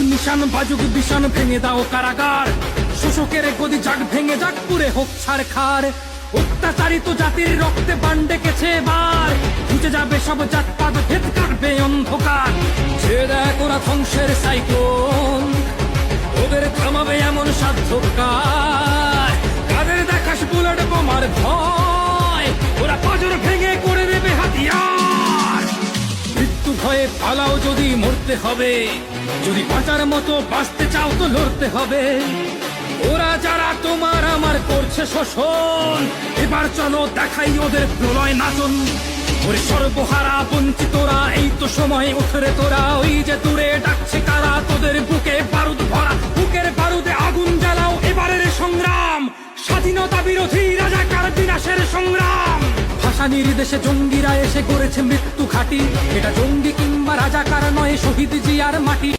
নিশান বাজুক বিশান ভেঙে দাও কারাগার। শোষকের গদি জাগ ভেঙে যাক পুরে হোক ছাড় খার। অত্যাচারিত জাতির রক্তে বান ডেকেছে এবার। খুঁজে যাবে সব জাতপাত, ভেদ কাটবে অন্ধকার। ছেড়ে ওরা ধ্বংসের সাইকোন ওদের থামাবে এমন সাধ্য পালাও যদি মরতে হবে, যদি বাঁচার মতো বাঁচতে চাও তো লড়তে হবে। ওরা যারা তোমার আমার করছে শোষণ, এবার চলো দেখাই ওদের প্রলয় নাচন। ওরে সর্বহারা বঞ্চিতরা, এই তো সময় উঠরে তোরা। ওই যে দূরে ডাকছে কারা, তোদের বুকে বারুদ ভরা। বুকের বারুদে আগুন জ্বালাও এবারের সংগ্রাম। স্বাধীনতা বিরোধী রাজাকার বিনাশের সংগ্রাম। ভাষা নির্দেশে জঙ্গিরা এসে করেছে মৃত্যু ঘাটি। এটা শহীদ জিয়ার মাটি